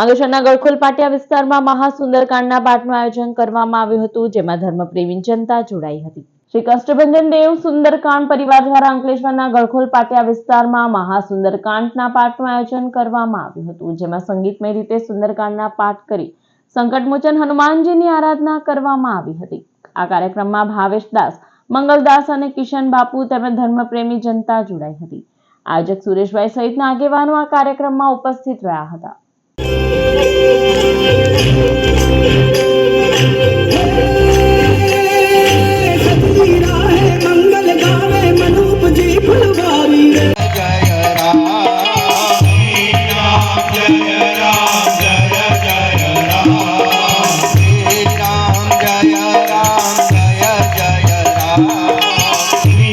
અંગેશ્વરના ગળખોલ પાટિયા વિસ્તારમાં મહાસુંદરકાંડના પાઠનું આયોજન કરવામાં આવ્યું હતું, જેમાં ધર્મપ્રેમી જનતા જોડાઈ હતી. શ્રી કષ્ટભંજન દેવ સુંદરકાંડ પરિવાર દ્વારા અંકલેશ્વરના ગળખોલ પાટિયા વિસ્તારમાં મહાસુંદરકાંડના પાઠનું આયોજન કરવામાં આવ્યું હતું, જેમાં સંગીતમય રીતે સુંદરકાંડના પાઠ કરી સંકટમોચન હનુમાનજીની આરાધના કરવામાં આવી હતી. આ કાર્યક્રમમાં ભાવેશ દાસ મંગલદાસ અને કિશન બાપુ તેમજ ધર્મપ્રેમી જનતા જોડાઈ હતી. આયોજક સુરેશભાઈ સહિતના આગેવાનો આ કાર્યક્રમમાં ઉપસ્થિત રહ્યા હતા. শ্রী